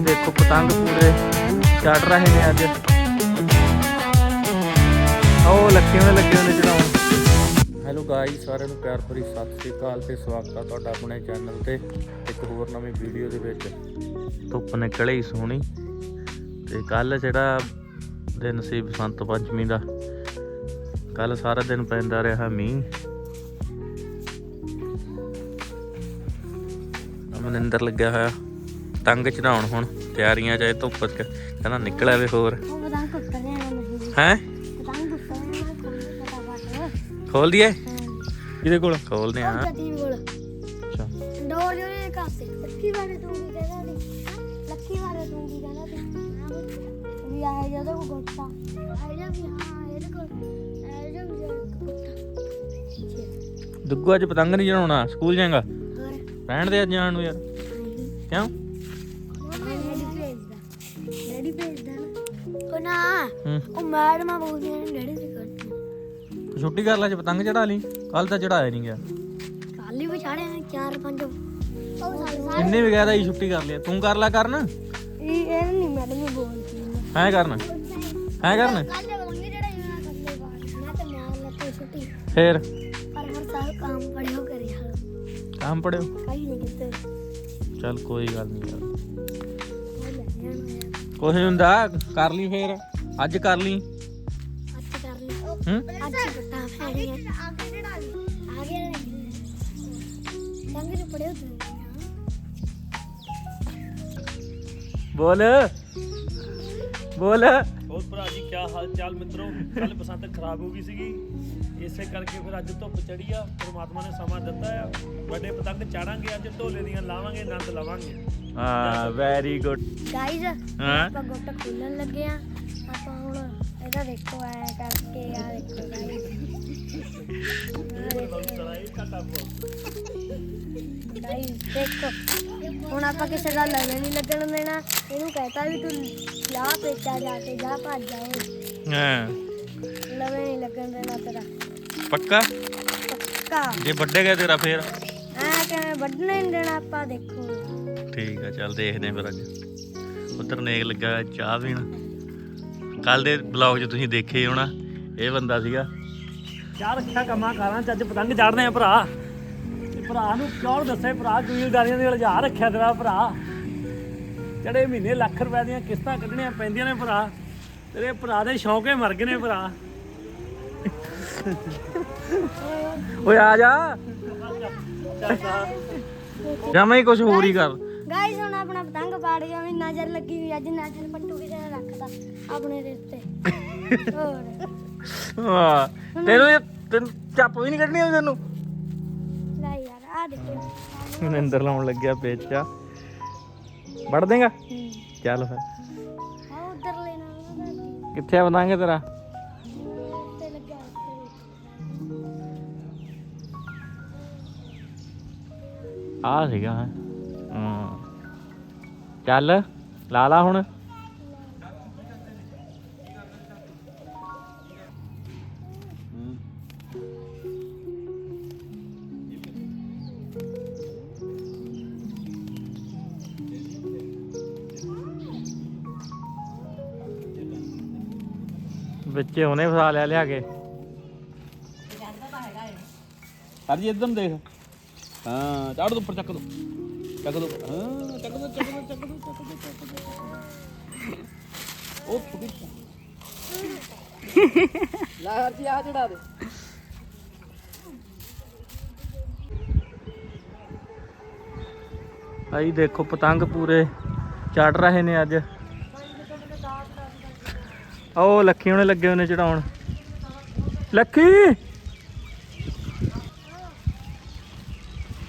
ਦੇਖੋ ਪਤੰਗ ਪੂਰੇ ਚੜ ਰਹੇ ਨੇ ਅੱਜ। ਉਹ ਲੱਗੇ ਹੋਏ ਲੱਗੇ ਹੋਏ ਚੜਾਉਣ। ਹੈਲੋ ਗਾਇਸ ਸਾਰਿਆਂ ਨੂੰ ਪਿਆਰ ਭਰੀ ਸਤਿ ਸ੍ਰੀ ਅਕਾਲ ਤੇ ਸਵਾਗਤ ਹੈ ਤੁਹਾਡਾ ਆਪਣੇ ਚੈਨਲ ਤੇ ਇੱਕ ਹੋਰ ਨਵੀਂ ਵੀਡੀਓ ਦੇ ਵਿੱਚ। ਧੁੱਪ ਨਿਕਲੇ ਹੀ ਸੋਹਣੀ। ਤੇ ਕੱਲ ਜਿਹੜਾ ਦਿਨ ਸੀ ਬਸੰਤ ਪੰਚਮੀ ਦਾ ਕੱਲ ਸਾਰਾ ਦਿਨ ਪੈਂਦਾ ਰਿਹਾ ਮੀਂਹ। ਮਨਿੰਦਰ ਲੱਗਿਆ ਹੋਇਆ। ਤੰਗ ਚੜਾਉਣ ਹੁਣ ਤਿਆਰੀਆਂ ਚਾਹੇ ਧੁੱਪ ਚ ਕਹਿੰਦਾ ਨਿਕਲਿਆ ਵੇ ਹੋਰ। ਉਹ ਪਤੰਗ ਨਹੀਂ। ਹੈ? ਪਤੰਗ ਖੋਲ ਦਈਏ? ਕਿਹਦੇ ਕੋਲ? ਖੋਲਦੇ ਆ ਉਹ ਗੱਡੀ ਕੋਲ। ਅੱਛਾ। ਡੋਰ ਜਿਹੜੇ ਕਾਸੇ ਲੱਕੀ ਬਾਰੇ ਤੂੰ ਕੀ ਕਹਿੰਦਾ ਸੀ? ਲੱਕੀ ਬਾਰੇ ਤੂੰ ਕੀ ਕਹਿੰਦਾ ਸੀ? ਵੀ ਆਏ ਜਦੋਂ ਕੋ ਗੁੱਟਾ ਆਏ ਜਾਂ ਵੀ ਹਾਂ ਇਹਦੇ ਕੋਲ। ਆਏ ਜਾਂ ਵੀ ਗੁੱਟਾ ਦੁੱਗੂ ਅੱਜ ਪਤੰਗ ਨਹੀਂ ਚੜਾਉਣਾ ਸਕੂਲ ਜਾਏਗਾ? ਰਹਿਣ ਦੇ ਅੱਜ ਜਾਣ ਨੂੰ ਯਾਰ। ਕਿਉਂ? ਡੈਡੀ ਭੇਜਦਾ ਉਹ ਨਾ ਹੂੰ। ਉਹ ਮੈਡਮਾਂ ਬੋਲਦੀਆਂ ਨੇ ਡੈਡੀ ਦੀ ਤੂੰ ਛੁੱਟੀ ਕਰ ਲੈ ਅੱਜ ਪਤੰਗ ਚੜਾ ਲਈ। ਕੱਲ ਤਾਂ ਚੜਾਇਆ ਨਹੀਂ ਗਿਆ। ਕਾਲੀ ਵਿਚਾੜੇ ਨੇ ਚਾਰ ਪੰਜ। ਉਹ ਸਾਰੇ ਇੰਨੇ ਵੀ ਕਹਿਦਾ ਛੁੱਟੀ ਕਰ ਲਈ ਤੂੰ ਕਰ ਲੈ ਕਰਨ। ਇਹ ਇਹ ਨਹੀਂ ਮੈਡਮ ਹੀ ਬੋਲਦੀ। ਹੈ ਕਰਨ। ਹੈ ਕਰਨ। ਕੱਲ ਬੋਲਣਗੇ ਜਿਹੜਾ ਇਹਨਾਂ ਕੱਲੇ ਬਾਅਦ ਮੈਂ ਤੇ ਮਾਰ ਲੱਤੇ ਛੁੱਟੀ। ਫੇਰ? ਪਰ ਹਰ ਸਾਲ ਕੰਮ ਪੜਿਓ ਕਰੀ ਹਾਲ ਕੰਮ ਪੜਿਓ ਕਈ ਨਹੀਂ ਕਿਤੇ। ਚੱਲ ਕੋਈ ਗੱਲ ਨਹੀਂ ਯਾਰ। ਕੁਛ ਨੀ ਹੁੰਦਾ ਕਰ ਲਈ ਫੇਰ ਅੱਜ ਕਰ ਲਈ। ਅੱਜ ਕਰ ਲਈ। ਹੂੰ? ਅੱਜ ਬਟਾ ਫੈਣੀ ਆ। ਕੇ ਜਿਹੜਾ ਆ ਗਿਆ ਸੰਗ ਨੂੰ ਪੜਿਓ ਤੂੰ ਬੋਲ। ਬੋਲ। ਹੋਰ ਭਰਾ ਜੀ ਕੀ ਹਾਲ ਚਾਲ ਮਿੱਤਰੋ? ਕੱਲ ਬਸੰਤ ਖਰਾਬ ਹੋ ਗਈ ਸੀਗੀ। ਇਸੇ ਕਰਕੇ ਫਿਰ ਅੱਜ ਧੁੱਪ ਚੜੀ ਆ ਪ੍ਰਮਾਤਮਾ ਨੇ ਸਮਾਂ ਦਿੱਤਾ ਆ। ਵੱਡੇ ਪਤੰਗ ਚਾੜਾਂਗੇ ਅੱਜ ਢੋਲੇ ਦੀਆਂ ਲਾਵਾਂਗੇ ਆਨੰਦ ਲਵਾਂਗੇ। ਹਾਂ ਵੈਰੀ ਗੁੱਡ ਗਾਈਜ਼ ਹਾਂ? ਆਪਾਂ ਗੁੱਟ ਖੋਲਣ ਲੱਗੇ ਆ। ਆਪਾਂ ਹੁਣ ਇਹਦਾ ਦੇਖੋ ਐ ਕਰਕੇ ਆ ਦੇਖੋ ਗਾਈਜ਼ ਚੜਾਈ ਘਟਾ ਗਾਈਜ਼ ਦੇਖੋ ਹੁਣ ਆਪਾਂ ਕਿਸੇ ਦਾ ਲਗਨ ਨਹੀਂ ਲੱਗਣ ਦੇਣਾ। ਇਹਨੂੰ ਕਹਤਾ ਵੀ ਤੂੰ ਜਾ ਪੇਚਾ ਜਾ ਕੇ ਜਾ ਭੱਜ ਜਾ ਓਏ ਹਾਂ। ਲਵੇ ਨਹੀਂ ਲੱਗਣ ਦੇਣਾ ਤੇਰਾ। ਪੱਕਾ? ਪੱਕਾ। ਜੇ ਵੱਡੇ ਗਏ ਤੇਰਾ ਫੇਰ? ਐ ਕਿਵੇਂ ਵੱਢਣੇ ਨਹੀਂ ਦੇਣਾ ਆਪਾਂ ਦੇਖੋ। ਠੀਕ ਆ ਚੱਲ ਦੇਖਦੇ ਆਂ ਫਿਰ ਅੱਜ। ਉਧਰ ਨੇਕ ਲੱਗਾ ਹੋਇਆ ਚਾਹ ਪੀਣ। ਕੱਲ ਦੇ ਬਲੌਗ 'ਚ ਤੁਸੀਂ ਦੇਖੇ ਹੀ ਹੋਣਾ ਇਹ ਬੰਦਾ ਸੀਗਾ। ਚਾਹ ਰੱਖਿਆ ਕੰਮਾਂ ਕਾਰਾਂ ਚ ਅੱਜ ਪਤੰਗ ਚਾੜਨੇ ਆ ਭਰਾ। ਤੇ ਭਰਾ ਨੂੰ ਕਿਉਂ ਦੱਸੇ ਭਰਾ ਕਬੀਲਦਾਰੀਆਂ ਦੇ ਉਲਝਾ ਰੱਖਿਆ ਤੇਰਾ ਭਰਾ। ਜਿਹੜੇ ਮਹੀਨੇ ਲੱਖ ਰੁਪਏ ਦੀਆਂ ਕਿਸ਼ਤਾਂ ਕੱਢਣੀਆਂ ਪੈਂਦੀਆਂ ਨੇ ਭਰਾ ਤੇਰੇ ਭਰਾ ਦੇ ਸ਼ੌਂਕੇ ਮਰ ਗਏ ਨੇ ਭਰਾ। ਓਏ ਆ ਜਾ। ਜਮਾ ਹੀ ਕੁਝ ਹੋਰ ਹੀ ਕਰ। ਗਾਈਸ ਹੁਣ ਆਪਣਾ ਪਤੰਗ ਪਾੜ ਗਿਆ ਵੀ ਨਜ਼ਰ ਲੱਗੀ ਹੋਈ ਅੱਜ ਨਜ਼ਰ ਪੱਟੂ ਕਿਸੇ ਨੇ ਰੱਖਦਾ ਆਪਣੇ ਦੇ ਉੱਤੇ ਹੋਰ। ਹਾਂ ਤੈਨੂੰ ਇਹ- ਤੈਨੂੰ ਚੱਪ ਵੀ ਨਹੀਂ ਕੱਢਣੀ ਆਉਂਦੀ ਤੈਨੂੰ? ਲੈ ਯਾਰ ਆ ਦੇਖੋ। ਮਨਿੰਦਰ ਲਾਉਣ ਲੱਗਿਆ ਪੇਚਾ। ਵੜ ਦੇਗਾ? ਚੱਲ ਫਿਰ। ਆ ਉਧਰ ਲੈਣਾ ਉਹਦਾ ਕਿੱਥੇ ਬਤਾਂਗੇ ਤੇਰਾ? ਆ ਸੀਗਾ ਹੈਂ। ਹਾਂ। ਚੱਲ, ਲਾ ਲਾ ਹੁਣ। ਬੱਚੇ ਉਹਨੇ ਫਸਾ ਲਿਆ ਲਿਆ ਕੇ। ਹਰ ਜੀ ਇਦਾਂ ਦੇਖ। ਹਾਂ ਚਾੜ ਦੋ ਉੱਪਰ ਚੱਕ ਦੋ। ਚੱਕ ਦੋ। ਹਾਂ ਚੱਕ ਦੋ ਚੱਕ ਦੋ ਚੱਕ ਦੋ ਚੱਕ ਦੋ ਚੱਕ ਦੋ ਉਹ ਛੁੱਟੀ ਲਾ ਹਰ ਜੀ ਆ ਚੜਾ ਦੇ। ਭਾਈ ਦੇਖੋ ਪਤੰਗ ਪੂਰੇ ਚੜ ਰਹੇ ਨੇ ਅੱਜ। ਉਹ ਲੱਖੀ ਉਹਨੇ ਲੱਗੇ ਨੇ ਚੜਾਉਣ ਲੱਖੀ!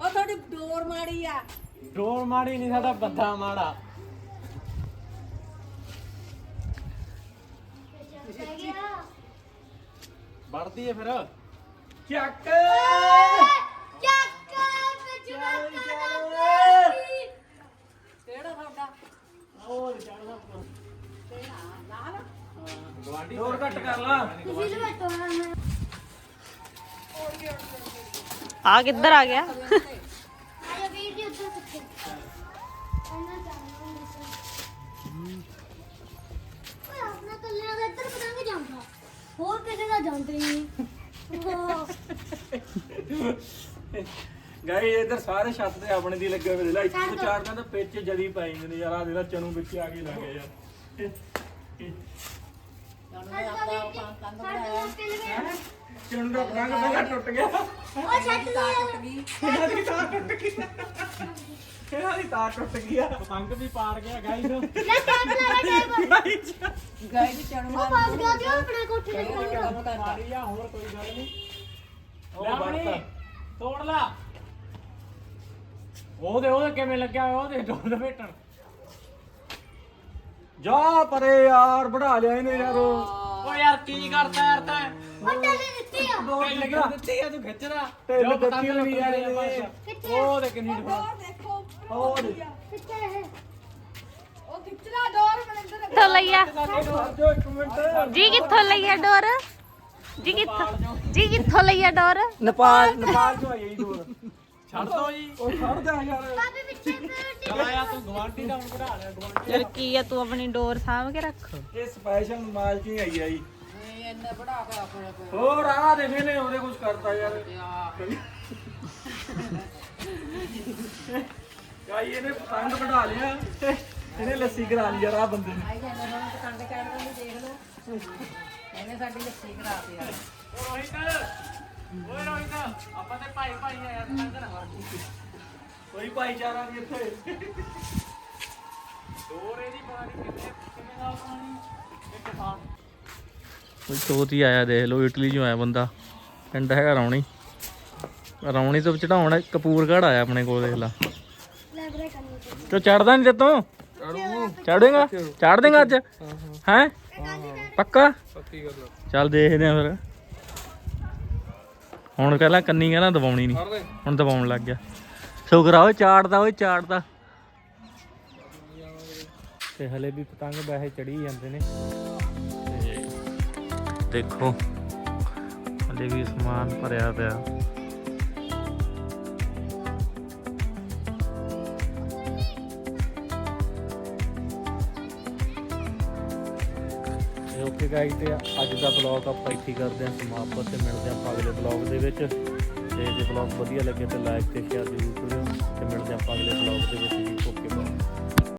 ਉਹ ਤੁਹਾਡੀ ਡੋਰ ਮਾੜੀ ਆ। ਡੋਰ ਮਾੜੀ ਨਹੀਂ ਸਾਡਾ ਬੰਦਾ ਮਾੜਾ। ਵੜਦੀ ਹੈ ਫਿਰ। ਚੱਕ। ਚੱਕ। ਵਿੱਚ ਕਿਹੜਾ ਤੁਹਾਡਾ? ਹੋਰ ਚੜਦਾ ਕਿਹੜਾ? ਲਾਲ? ਗਵਾਂਢੀ ਹੋਰ ਘੱਟ ਕਰ ਲਾ। ਤੁਸੀਂ ਲਵਟੋ ਨਾ। ਆ ਕਿੱਧਰ ਆ ਗਿਆ? ਦਾ ਹੋਰ ਕਿਸੇ ਦਾ ਜਾਂਦਾ ਨਹੀਂ ਗਾਈ ਇਧਰ ਸਾਰੇ ਛੱਤ ਤੇ ਆਪਣੇ ਦੀ ਲੱਗੇ ਹੋਏ ਲੈ ਇੱਥੇ ਚਾਰ ਕਹਿੰਦਾ ਪਿੱਛੇ ਜਦੀ ਪੈ ਜਾਂਦੇ ਨੇ ਯਾਰ ਆ ਜਿਹੜਾ ਚਨੂ ਵਿੱਚ ਆ ਕੇ ਲੱਗੇ ਯਾਰ। ਟੁੱਟ ਗਿਆ। ਉਹ ਛੱਡ ਲੋ ਟੁੱਟ ਗਈ। ਇਹਨਾਂ ਦੀ ਤਾਰ ਟੁੱਟ ਗਈ। ਇਹਨਾਂ ਦੀ ਤਾਰ ਟੁੱਟ ਗਈ ਆ ਪਤੰਗ ਵੀ ਪਾੜ ਗਿਆ ਗਾਈ ਨੂੰ ਲੈ ਚੱਕ ਲੈ ਟੇਬਲ। ਗਾਈ ਦੀ ਚਣ ਉਹ ਮਾਰ। ਪਾਸ ਗਿਆ ਜੋ ਆਪਣੇ ਕੋਠੇ ਤੇ ਪਤੰਗ ਮਾਰੀ। ਆ ਹੋਰ ਕੋਈ ਗੱਲ ਨਹੀਂ। ਉਹ ਬੜਤਾ ਤੋੜ ਲਾ। ਉਹਦੇ ਉਹਦੇ ਕਿਵੇਂ ਲੱਗਿਆ? ਹੋਇਆ ਉਹਦੇ ਡੋਲ ਫੇਟਣ ਜਾ ਪਰੇ ਯਾਰ ਬੜਾ ਲਿਆ ਇਹਨੇ ਯਾਰ ਓ ਯਾਰ ਕੀ ਕਰਦਾ ਯਾਰ ਤੈਂ? ਉਹ ਟੱਲੀ ਦਿੱਤੀ ਆ। ਢਿੱਲ ਕਿਉਂ ਦਿੱਤੀ ਆ ਤੂੰ ਖਿੱਚਦਾ ਢਿੱਲ ਦਿੱਤੀ ਨਹੀਂ ਯਾਰ ਇਹਨੇ। ਕਿੱਥੇ ਉਹ ਦੇ ਕਿੰਨੀ ਡੋਰ ਡੋਰ ਦੇਖੋ ਉਹ ਦੇ ਕਿੱਥੇ ਇਹ। ਉਹ ਖਿੱਚਣਾ ਡੋਰ ਮਨਿੰਦਰ ਕਿੱਥੋਂ ਲਈਆ ਜੋ ਇੱਕ ਮਿੰਟ। ਜੀ ਕਿੱਥੋਂ ਲਈਆ ਡੋਰ? ਜੀ ਕਿੱਥੋਂ ਜੀ ਕਿੱਥੋਂ ਲਈਆ ਡੋਰ? ਨੇਪਾਲ ਨੇਪਾਲ ਤੋਂ ਆਈ ਡੋਰ। ਛੱਡ ਦੋ ਜੀ। ਉਹ ਛੱਡ ਦੇ ਯਾਰ। ਕਢਾ ਲਿਆ ਯਾਰ ਕੀ ਆ ਤੂੰ ਆਪਣੀ ਡੋਰ ਸਾਂਭ ਕੇ ਰੱਖ? ਇਹ ਸਪੈਸ਼ਲ ਮਾਲ ਚ ਹੀ ਆਈ ਆ ਜੀ। ਨਹੀਂ ਇੰਨਾ ਬੜਾ ਕੇ ਆਪਣੇ ਕੋਲ। ਹੋਰ ਆ ਦੇਖ ਨੇ ਉਹਦੇ ਕੁਝ ਕਰਤਾ ਯਾਰ। ਗਾਈ ਇਹਨੇ ਪਤੰਗ ਕਢਾ ਲਿਆ। ਤੇ ਇਹਨੇ ਲੱਸੀ ਕਰਾ ਲਈ ਯਾਰ ਆ ਬੰਦੇ ਨੇ। ਆਈ ਜਾਂਦੇ ਨੇ ਪਤੰਗ ਚੜ੍ਹਦੇ ਨੂੰ ਦੇਖ ਲਓ। ਇਹਨੇ ਸਾਡੀ ਲੱਸੀ ਕਰਾਤੀ ਆ ਓਏ ਰੋਹਿਤ ਆਪਾਂ ਤੇ ਭਾਈ ਭਾਈ ਆ ਯਾਰ ਪਤੰਗ ਨਾ ਕੋਈ ਭਾਈਚਾਰਾ ਨਹੀਂ ਇੱਥੇ। ਦੋਰੇ ਦੀ ਬਾਣੀ ਕਿੰਨੇ ਕਿੰਨੇ ਦਾ ਪਾਣੀ? ਇੱਕ ਥਾਂ ਕੋਈ ਚੋਤ ਹੀ ਆਇਆ ਦੇਖ ਲਓ ਇਟਲੀ ਚੋਂ ਆਇਆ ਬੰਦਾ। ਪਿੰਡ ਹੈਗਾ ਰੌਣੀ। ਰੌਣੀ ਤੋਂ ਚੜਾਉਣ ਕਪੂਰਗੜ ਆਇਆ ਆਪਣੇ ਕੋਲ ਦੇਖ ਲਾ। ਲੈ ਬਰੇ ਕਰਨੀ ਤੇ ਤੂੰ ਚੜਦਾ ਨਹੀਂ ਤੂੰ? ਚੜੇਗਾ ਚੜ ਦੇਗਾ ਅੱਜ? ਹੈ? ਪੱਕਾ? ਚੱਲ ਦੇਖਦੇ ਆ ਫਿਰ। ਹੁਣ ਕਹਿੰਦਾ ਕੰਨੀ ਕਹਿੰਦਾ ਦਬਾਉਣੀ ਨਹੀਂ ਹੁਣ ਦਬਾਉਣ ਲੱਗ ਗਿਆ। ਸ਼ੁਕਰ ਓਏ ਚਾੜਦਾ ਓਏ ਚਾੜਦਾ। ਤੇ ਹਲੇ ਵੀ ਪਤੰਗ ਵੈਸੇ ਚੜੀ ਜਾਂਦੇ ਨੇ। ਤੇ ਦੇਖੋ ਹਲੇ ਵੀ ਸਮਾਨ ਭਰਿਆ ਪਿਆ। ਓਕੇ ਗਾਈਸ ਤੇ ਅੱਜ ਦਾ ਬਲੌਗ ਆਪਾਂ ਇੱਥੇ ਕਰਦੇ ਹਾਂ ਸਮਾਪਤ ਤੇ ਮਿਲਦੇ ਆਪਾਂ ਅਗਲੇ ਬਲੌਗ ਦੇ ਵਿੱਚ। ਤੇ ਜੇ ਬਲੌਗ ਵਧੀਆ ਲੱਗੇ ਤਾਂ ਲਾਈਕ ਤੇ ਸ਼ੇਅਰ ਜ਼ਰੂਰ ਕਰਿਓ ਤੇ ਮਿਲਦੇ ਆਪਾਂ ਅਗਲੇ ਬਲੌਗ ਦੇ ਵਿੱਚ। ਜੀ